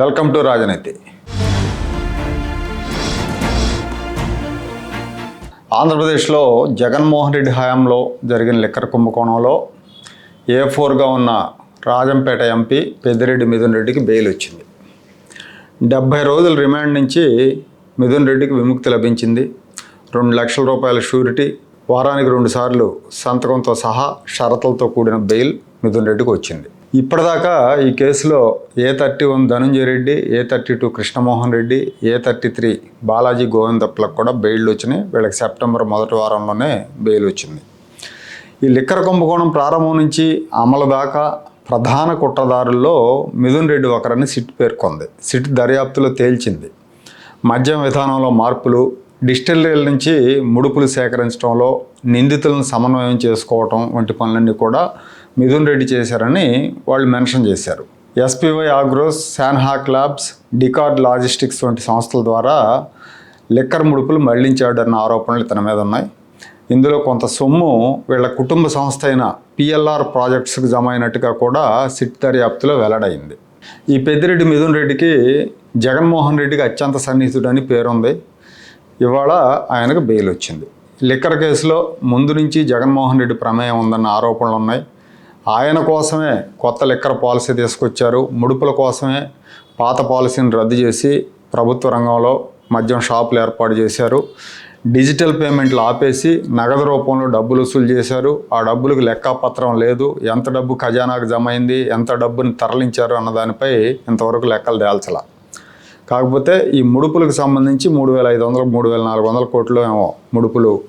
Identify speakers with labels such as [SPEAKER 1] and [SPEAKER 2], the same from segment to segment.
[SPEAKER 1] Welcome to రాజనీతి. ఆంధ్రప్రదేశ్లో జగన్మోహన్ రెడ్డి హయాంలో జరిగిన లిక్కర్ కుంభకోణంలో ఏ ఫోర్గా ఉన్న రాజంపేట ఎంపీ పెద్దిరెడ్డి మిథున్ రెడ్డికి బెయిల్ వచ్చింది. డెబ్భై రోజుల రిమాండ్ నుంచి మిథున్ రెడ్డికి విముక్తి లభించింది. రెండు లక్షల రూపాయల షూరిటీ వారానికి రెండుసార్లు సంతకంతో సహా షరతులతో కూడిన బెయిల్ మిథున్ రెడ్డికి వచ్చింది. ఇప్పటిదాకా ఈ కేసులో A thirty one Dhananjaya Reddy A thirty two Krishnamohan Reddy A thirty three Balaji గోవిందప్పలకు కూడా బెయిల్ వచ్చినాయి. వీళ్ళకి సెప్టెంబర్ మొదటి వారంలోనే బెయిల్ వచ్చింది. ఈ లిక్కర్ కుంభకోణం ప్రారంభం నుంచి అమలు దాకా ప్రధాన కుట్రదారుల్లో మిథున్ రెడ్డి ఒకరని సిట్ పేర్కొంది. సిట్ దర్యాప్తులో తేల్చింది. మద్యం విధానంలో మార్పులు డిస్టిలరీల నుంచి ముడుపులు సేకరించడంలో నిందితులను సమన్వయం చేసుకోవటం వంటి పనులన్నీ కూడా మిథున్ రెడ్డి చేశారని వాళ్ళు మెన్షన్ చేశారు. ఎస్పీవై ఆగ్రోస్ శాన్హాక్ ల్యాబ్స్ డికార్డ్ లాజిస్టిక్స్ వంటి సంస్థల ద్వారా లిక్కర్ ముడుపులు మళ్ళించాడన్న ఆరోపణలు ఇతని మీద ఉన్నాయి. ఇందులో కొంత సొమ్ము వీళ్ళ కుటుంబ సంస్థ అయిన పిఎల్ఆర్ ప్రాజెక్ట్స్కి జమ అయినట్టుగా కూడా సిట్ దర్యాప్తులో వెల్లడైంది. ఈ పెద్దిరెడ్డి మిథున్ రెడ్డికి జగన్మోహన్ రెడ్డికి అత్యంత సన్నిహితుడని పేరుంది. ఇవాళ ఆయనకు బెయిల్ వచ్చింది. లిక్కర్ కేసులో ముందు నుంచి జగన్మోహన్ రెడ్డి ప్రమేయం ఉందన్న ఆరోపణలు ఉన్నాయి ఆయన కోసమే కొత్త లిక్కర్ పాలసీ తీసుకొచ్చారు. ముడుపుల కోసమే పాత పాలసీని రద్దు చేసి ప్రభుత్వ రంగంలో మద్యం షాపులు ఏర్పాటు చేశారు. డిజిటల్ పేమెంట్లు ఆపేసి నగదు రూపంలో డబ్బులు వసూలు చేశారు. ఆ డబ్బులకు లెక్కపత్రం లేదు. ఎంత డబ్బు ఖజానాకు జమ అయింది? ఎంత డబ్బుని తరలించారు అన్న దానిపై ఇంతవరకు లెక్కలు తేల్చలా. కాకపోతే ఈ ముడుపులకు సంబంధించి మూడు వేల ఐదు వందలు మూడు వేల నాలుగు వందల కోట్లు ఏమో ముడుపులు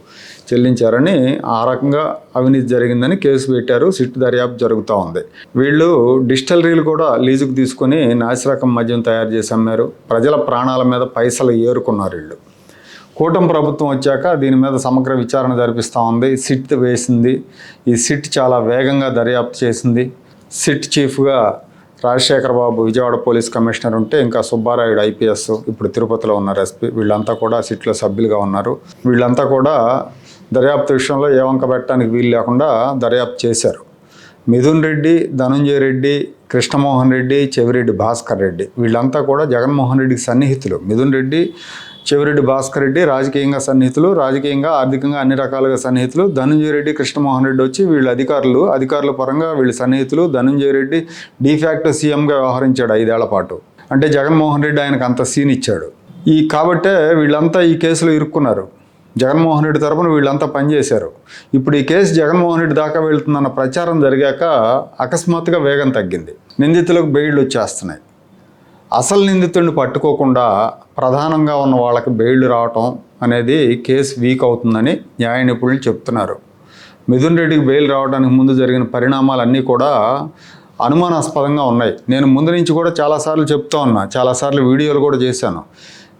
[SPEAKER 1] చెల్లించారని ఆ రకంగా అవినీతి జరిగిందని కేసు పెట్టారు. సిట్ దర్యాప్తు జరుగుతూ ఉంది. వీళ్ళు డిస్టలరీలు కూడా లీజుకు తీసుకొని నాసిరకం మద్యం తయారు చేసి అమ్మారు. ప్రజల ప్రాణాల మీద పైసలు ఏరుకున్నారు వీళ్ళు. కూటమి ప్రభుత్వం వచ్చాక దీని మీద సమగ్ర విచారణ జరిపిస్తూ ఉంది. సిట్ వేసింది. ఈ సిట్ చాలా వేగంగా దర్యాప్తు చేసింది. సిట్ చీఫ్గా రాజశేఖర బాబు విజయవాడ పోలీస్ కమిషనర్ ఉంటే ఇంకా సుబ్బారాయుడు ఐపీఎస్ ఇప్పుడు తిరుపతిలో ఉన్నారు ఎస్పీ వీళ్ళంతా కూడా సిట్లో సభ్యులుగా ఉన్నారు. వీళ్ళంతా కూడా దర్యాప్తు విషయంలో ఏ వంక పెట్టడానికి వీలు లేకుండా దర్యాప్తు చేశారు. మిథున్ రెడ్డి ధనుంజయ రెడ్డి కృష్ణమోహన్ రెడ్డి చెవిరెడ్డి భాస్కర్ రెడ్డి. వీళ్ళంతా కూడా జగన్మోహన్ రెడ్డికి సన్నిహితులు. మిథున్ రెడ్డి చెవిరెడ్డి భాస్కర్ రెడ్డి రాజకీయంగా సన్నిహితులు రాజకీయంగా ఆర్థికంగా అన్ని రకాలుగా సన్నిహితులు. ధనుంజయ రెడ్డి కృష్ణమోహన్ రెడ్డి వచ్చి వీళ్ళు అధికారులు. అధికారుల పరంగా వీళ్ళు సన్నిహితులు. ధనుంజయ రెడ్డి డీఫాక్టో సీఎంగా వ్యవహరించాడు ఐదేళ్ళ పాటు. అంటే జగన్మోహన్ రెడ్డి ఆయనకు అంత సీన్ ఇచ్చాడు. ఈ కాబట్టే వీళ్ళంతా ఈ కేసులో ఇరుక్కున్నారు. జగన్మోహన్ రెడ్డి తరపున వీళ్ళంతా పనిచేశారు. ఇప్పుడు ఈ కేసు జగన్మోహన్ రెడ్డి దాకా వెళ్తుందన్న ప్రచారం జరిగాక అకస్మాత్తుగా వేగం తగ్గింది. నిందితులకు బెయిళ్ళు వచ్చేస్తున్నాయి. అసలు నిందితుడిని పట్టుకోకుండా ప్రధానంగా ఉన్న వాళ్ళకి బెయిల్ రావటం అనేది కేసు వీక్ అవుతుందని న్యాయ నిపుణులు చెప్తున్నారు. మిథున్ రెడ్డికి బెయిల్ రావడానికి ముందు జరిగిన పరిణామాలన్నీ కూడా అనుమానాస్పదంగా ఉన్నాయి. నేను ముందు నుంచి కూడా చాలాసార్లు చెప్తా ఉన్నా చాలాసార్లు వీడియోలు కూడా చేశాను.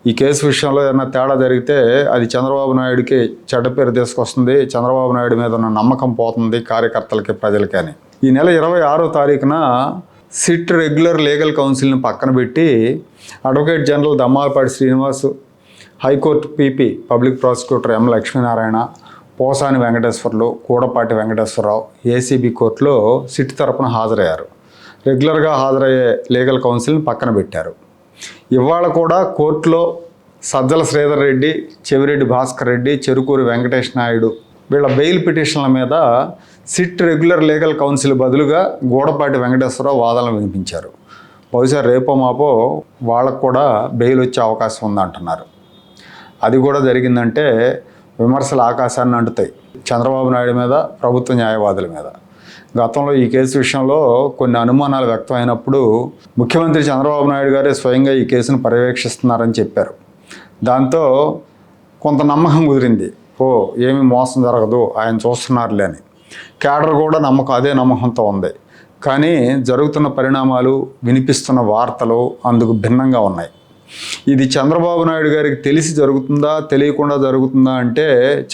[SPEAKER 1] ఈ కేసు విషయంలో ఏదైనా తేడా జరిగితే అది చంద్రబాబు నాయుడికి చెడ్డ పేరు తీసుకొస్తుంది. చంద్రబాబు నాయుడు మీద ఉన్న నమ్మకం పోతుంది కార్యకర్తలకి ప్రజలకి అని. ఈ నెల ఇరవై ఆరో తారీఖున సిట్ రెగ్యులర్ లీగల్ కౌన్సిల్ని పక్కన పెట్టి advocate general Dammalapati Srinivas high court PP public prosecutor M Lakshminarayana Posani Venkateswarlu Kudapati Venkateswararao ACB కోర్టులో సిట్ తరపున హాజరయ్యారు. రెగ్యులర్గా హాజరయ్యే లీగల్ కౌన్సిల్ని పక్కన పెట్టారు. ఇవాళ కూడా కోర్టులో సజ్జల శ్రీధర్ రెడ్డి చెవిరెడ్డి భాస్కర్ రెడ్డి చెరుకూరి వెంకటేష్ నాయుడు వీళ్ళ బెయిల్ పిటిషన్ల మీద సిట్ రెగ్యులర్ లీగల్ కౌన్సిల్ బదులుగా గూడపాటి వెంకటేశ్వరరావు వాదనలు వినిపించారు. బహుశా రేపో మాపో వాళ్ళకు కూడా బెయిల్ వచ్చే అవకాశం ఉందంటున్నారు అది కూడా జరిగిందంటే విమర్శలు ఆకాశాన్ని అంటుతాయి చంద్రబాబు నాయుడు మీద ప్రభుత్వ న్యాయవాదుల మీద. గతంలో ఈ కేసు విషయంలో కొన్ని అనుమానాలు వ్యక్తమైనప్పుడు ముఖ్యమంత్రి చంద్రబాబు నాయుడు గారే స్వయంగా ఈ కేసును పర్యవేక్షిస్తున్నారని చెప్పారు. దాంతో కొంత నమ్మకం కుదిరింది. ఓ ఏమి మోసం జరగదు ఆయన చూస్తున్నారులే అని. క్యాడర్ కూడా నమ్మకం అదే నమ్మకంతో ఉంది. కానీ జరుగుతున్న పరిణామాలు వినిపిస్తున్న వార్తలు అందుకు భిన్నంగా ఉన్నాయి. ఇది చంద్రబాబు నాయుడు గారికి తెలిసి జరుగుతుందా తెలియకుండా జరుగుతుందా అంటే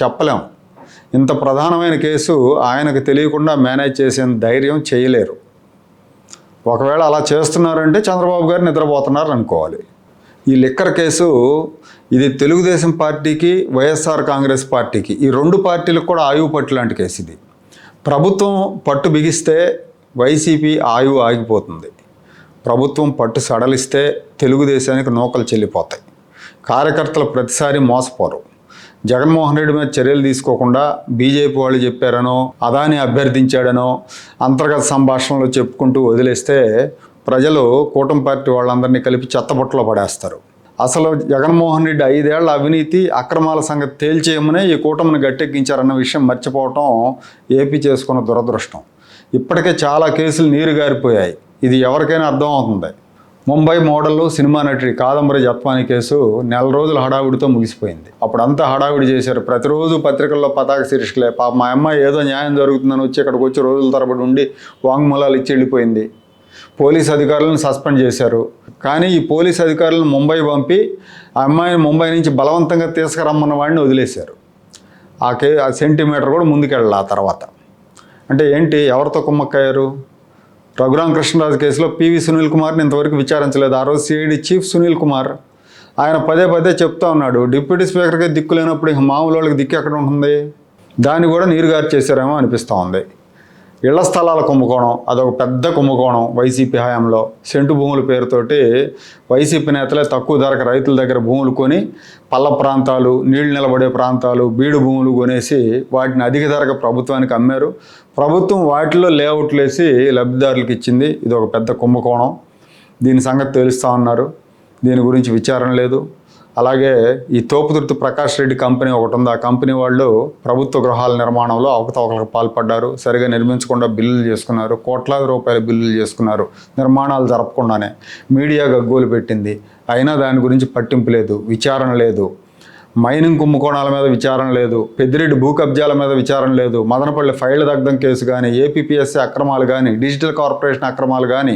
[SPEAKER 1] చెప్పలేము ఇంత ప్రధానమైన కేసు ఆయనకు తెలియకుండా మేనేజ్ చేసే ధైర్యం చేయలేరు. ఒకవేళ అలా చేస్తున్నారంటే చంద్రబాబు గారు నిద్రపోతున్నారు అనుకోవాలి. ఈ లిక్కర్ కేసు ఇది తెలుగుదేశం పార్టీకి వైఎస్ఆర్ కాంగ్రెస్ పార్టీకి ఈ రెండు పార్టీలకు కూడా ఆయువు పట్టు లాంటి కేసు ఇది. ప్రభుత్వం పట్టు బిగిస్తే వైసీపీ ఆయువు ఆగిపోతుంది. ప్రభుత్వం పట్టు సడలిస్తే తెలుగుదేశానికి నూకలు చెల్లిపోతాయి. కార్యకర్తలు ప్రతిసారి మోసపోరు. జగన్మోహన్ రెడ్డి మీద చర్యలు తీసుకోకుండా బీజేపీ వాళ్ళు చెప్పారనో అదాని అభ్యర్థించాడనో అంతర్గత సంభాషణలో చెప్పుకుంటూ వదిలేస్తే ప్రజలు కూటమి పార్టీ వాళ్ళందరినీ కలిపి చెత్తబుట్టలో పడేస్తారు. అసలు జగన్మోహన్ రెడ్డి ఐదేళ్ళ అవినీతి అక్రమాల సంగతి తేల్చేయమనే ఈ కూటమిని గట్టెక్కించారన్న విషయం మర్చిపోవటం ఏపీ చేసుకున్న దురదృష్టం. ఇప్పటికే చాలా కేసులు నీరు గారిపోయాయి. ఇది ఎవరికైనా అర్థం అవుతుంది ముంబై మోడల్లో సినిమా నటి కాదంబరి జత్వాని కేసు నెల రోజుల హడావుడితో ముగిసిపోయింది. అప్పుడు అంతా హడావిడి చేశారు. ప్రతిరోజు పత్రికల్లో పతాక శీర్షికలే. పాప మా అమ్మాయి ఏదో న్యాయం జరుగుతుందని వచ్చి ఇక్కడికి వచ్చి రోజుల తరబడి ఉండి వాంగ్మూలాలు ఇచ్చి వెళ్ళిపోయింది. పోలీస్ అధికారులను సస్పెండ్ చేశారు. కానీ ఈ పోలీస్ అధికారులను ముంబై పంపి ఆ అమ్మాయిని ముంబై నుంచి బలవంతంగా తీసుకురమ్మన్న వాడిని వదిలేశారు. ఆ కే ఆ సెంటీమీటర్ కూడా ముందుకెళ్ళాలి ఆ తర్వాత. అంటే ఏంటి? ఎవరితో కుమ్మక్కయ్యారు? రఘురామ కృష్ణరాజు కేసులో పివి సునీల్ కుమార్ని ఇంతవరకు విచారించలేదు. ఆ రోజు సిఐడి చీఫ్ సునీల్ కుమార్ ఆయన పదే పదే చెప్తా ఉన్నాడు. డిప్యూటీ స్పీకర్కి దిక్కు లేనప్పుడు ఇంక మామూలు వాళ్ళకి దిక్కు ఎక్కడ ఉంటుంది? దాన్ని కూడా నీరుగారు చేశారేమో అనిపిస్తూ ఉంది. ఇళ్ళ స్థలాల కుంభకోణం అదొక పెద్ద కుంభకోణం వైసీపీ హయాంలో. సెంటు భూముల పేరుతోటి వైసీపీ నేతలే తక్కువ ధరకు రైతుల దగ్గర భూములు కొని పల్ల ప్రాంతాలు నీళ్ళు నిలబడే ప్రాంతాలు బీడు భూములు కొనేసి వాటిని అధిక ధరకు ప్రభుత్వానికి అమ్మారు. ప్రభుత్వం వాటిలో లేఅవుట్లు వేసి లబ్ధిదారులకు ఇచ్చింది. ఇది ఒక పెద్ద కుంభకోణం. దీని సంగతి తెలుస్తూ ఉన్నారు. దీని గురించి విచారణ లేదు. అలాగే ఈ తోపుదుర్తి ప్రకాష్ రెడ్డి కంపెనీ ఒకటి ఉంది ఆ కంపెనీ వాళ్ళు ప్రభుత్వ గృహాల నిర్మాణంలో అవకతవకలకు పాల్పడ్డారు. సరిగా నిర్మించకుండా బిల్లులు చేసుకున్నారు. కోట్లాది రూపాయల బిల్లులు చేసుకున్నారు. నిర్మాణాలు జరపకుండానే. మీడియా గగ్గోలు పెట్టింది. అయినా దాని గురించి పట్టింపు లేదు. విచారణ లేదు. మైనింగ్ కుంభకోణాల మీద విచారణ లేదు పెద్దిరెడ్డి భూ కబ్జాల మీద విచారణ లేదు మదనపల్లి ఫైళ్ళ దగ్ధం కేసు కానీ ఏపీపీఎస్సీ అక్రమాలు కానీ డిజిటల్ కార్పొరేషన్ అక్రమాలు కానీ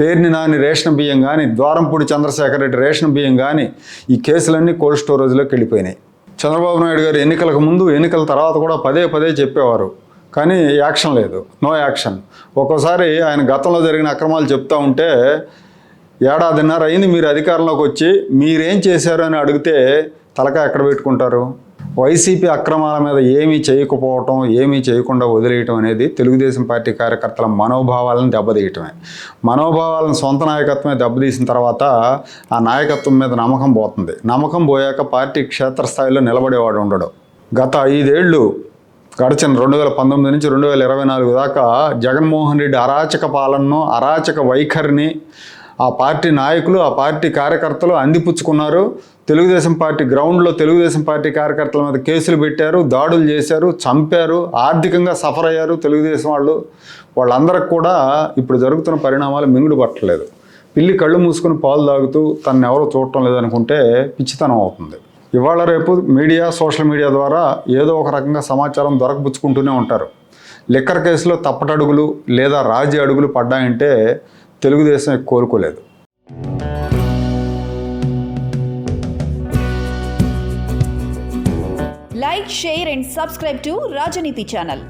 [SPEAKER 1] పేర్ని నాని రేషన్ బియ్యం కానీ ద్వారంపూడి చంద్రశేఖర్ రెడ్డి రేషన్ బియ్యం కానీ ఈ కేసులన్నీ కోల్డ్ స్టోరేజ్లోకి వెళ్ళిపోయినాయి. చంద్రబాబు నాయుడు గారు ఎన్నికలకు ముందు ఎన్నికల తర్వాత కూడా పదే పదే చెప్పేవారు. కానీ యాక్షన్ లేదు నో యాక్షన్. ఒక్కోసారి ఆయన గతంలో జరిగిన అక్రమాలు చెప్తా ఉంటే ఏడాదిన్నర అయింది మీరు అధికారంలోకి వచ్చి మీరేం చేశారు అని అడిగితే తలకాయ ఎక్కడ పెట్టుకుంటారు? వైసీపీ అక్రమాల మీద ఏమీ చేయకపోవటం ఏమీ చేయకుండా వదిలేయటం అనేది తెలుగుదేశం పార్టీ కార్యకర్తల మనోభావాలను దెబ్బతీయటమే. మనోభావాలను సొంత నాయకత్వమే దెబ్బతీసిన తర్వాత ఆ నాయకత్వం మీద నమ్మకం పోతుంది. నమ్మకం పోయాక పార్టీ క్షేత్రస్థాయిలో నిలబడేవాడు ఉండడు. గత ఐదేళ్ళు గడిచిన రెండు వేల పంతొమ్మిది నుంచి రెండు వేల ఇరవై నాలుగు దాకా జగన్మోహన్ రెడ్డి అరాచక పాలనను అరాచక వైఖరిని ఆ పార్టీ నాయకులు ఆ పార్టీ కార్యకర్తలు అందిపుచ్చుకున్నారు. తెలుగుదేశం పార్టీ గ్రౌండ్లో తెలుగుదేశం పార్టీ కార్యకర్తల మీద కేసులు పెట్టారు దాడులు చేశారు చంపారు ఆర్థికంగా సఫర్ అయ్యారు తెలుగుదేశం వాళ్ళు. వాళ్ళందరికి కూడా ఇప్పుడు జరుగుతున్న పరిణామాలు మింగుడు పట్టలేదు. పిల్లి కళ్ళు మూసుకుని పాలు తాగుతూ తను ఎవరో చూడటం లేదనుకుంటే పిచ్చితనం అవుతుంది. ఇవాళ రేపు మీడియా సోషల్ మీడియా ద్వారా ఏదో ఒక రకంగా సమాచారం దొరకపుచ్చుకుంటూనే ఉంటారు. లిక్కర్ కేసులో తప్పటడుగులు లేదా రాజీ అడుగులు పడ్డాయంటే తెలుగుదేశం కోరుకోలేదు.
[SPEAKER 2] Like share and subscribe to Rajaneeti channel